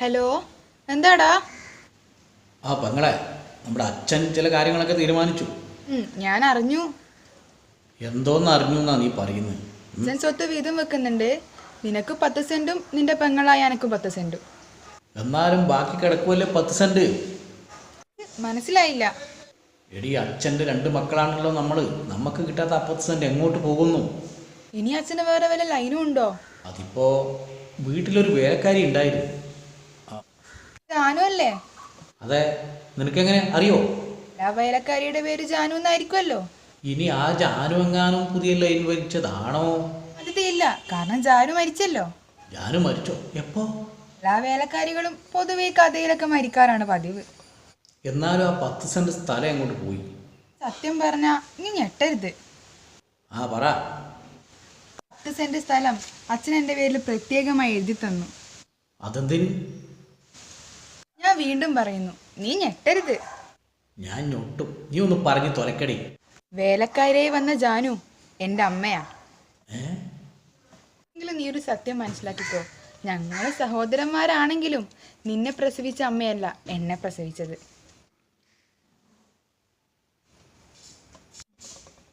Hello എന്താടാ? ആ പെങ്ങളെ നമ്മുടെ അച്ഛൻ ചില കാര്യങ്ങളൊക്കെ തീരുമാനിച്ചു. ഞാൻ അറിഞ്ഞു. എന്തോന്ന് അറിഞ്ഞു എന്നാ നീ പറയുന്നത് അച്ഛൻ സ്വത്ത് വീതം വെക്കുന്നുണ്ട്. നിനക്ക് പത്ത് സെന്റും നിന്റെ പെങ്ങളായ എനക്കും പത്ത് സെന്റും. എന്നാലും ബാക്കി കിടക്കുമല്ലേ പത്ത് സെന്റ്? മനസ്സിലായില്ല. എടി അച്ഛന്റെ രണ്ട് മക്കളാണല്ലോ നമ്മൾ. നമുക്ക് കിട്ടാത്ത ആ പത്ത് സെന്റ് എങ്ങോട്ട് പോകുന്നു? ഇനി അച്ഛന് വേറെ വല്ല ലൈനും ഉണ്ടോ? അതിപ്പോ വീട്ടിലൊരു വേലക്കാരി ഉണ്ടായിരുന്നു. ജാനു അല്ലേ? അതെ നിനക്കെങ്ങനെ? അറിയോ? ആ വയലക്കാരിയുടെ പേര് ജാനു എന്നായിരിക്കുമല്ലോ ഇനി ആ ജാനു എങ്ങാനും പുതിയ ലൈൻ വലിച്ചതാണോ? സാധ്യതയില്ല കാരണം ജാനു മരിച്ചല്ലോ. ജാനു മരിച്ചോ? എപ്പോ? എല്ലാ വേലക്കാരികളും പൊതുവെ കഥയിലൊക്കെ മരിക്കാറാണ് പതിവ്. എന്നാലും ആ പത്ത് സെന്റ് സ്ഥലം എങ്ങോട്ട് പോയി? സത്യം പറഞ്ഞാ ഇനി ഞെട്ടരുത്. ആ പറ. പത്ത് സെന്റ് സ്ഥലം അച്ഛൻ എന്റെ പേരിൽ പ്രത്യേകമായി എഴുതി തന്നു അതെന്തിന്? വീണ്ടും പറയുന്നു നീ ഞെട്ടരുത്. ഞാൻ ഞൊട്ടും. നീ ഒന്ന് പറഞ്ഞു തുലക്കടി വേലക്കാരേ വന്ന ജാനു എന്റെ അമ്മയാ. എങ്കിലും നീ ഒരു സത്യം മനസ്സിലാക്കിക്കോ. ഞങ്ങളെ സഹോദരന്മാരാണെങ്കിലും നിന്നെ പ്രസവിച്ച അമ്മയല്ല എന്നെ പ്രസവിച്ചത്.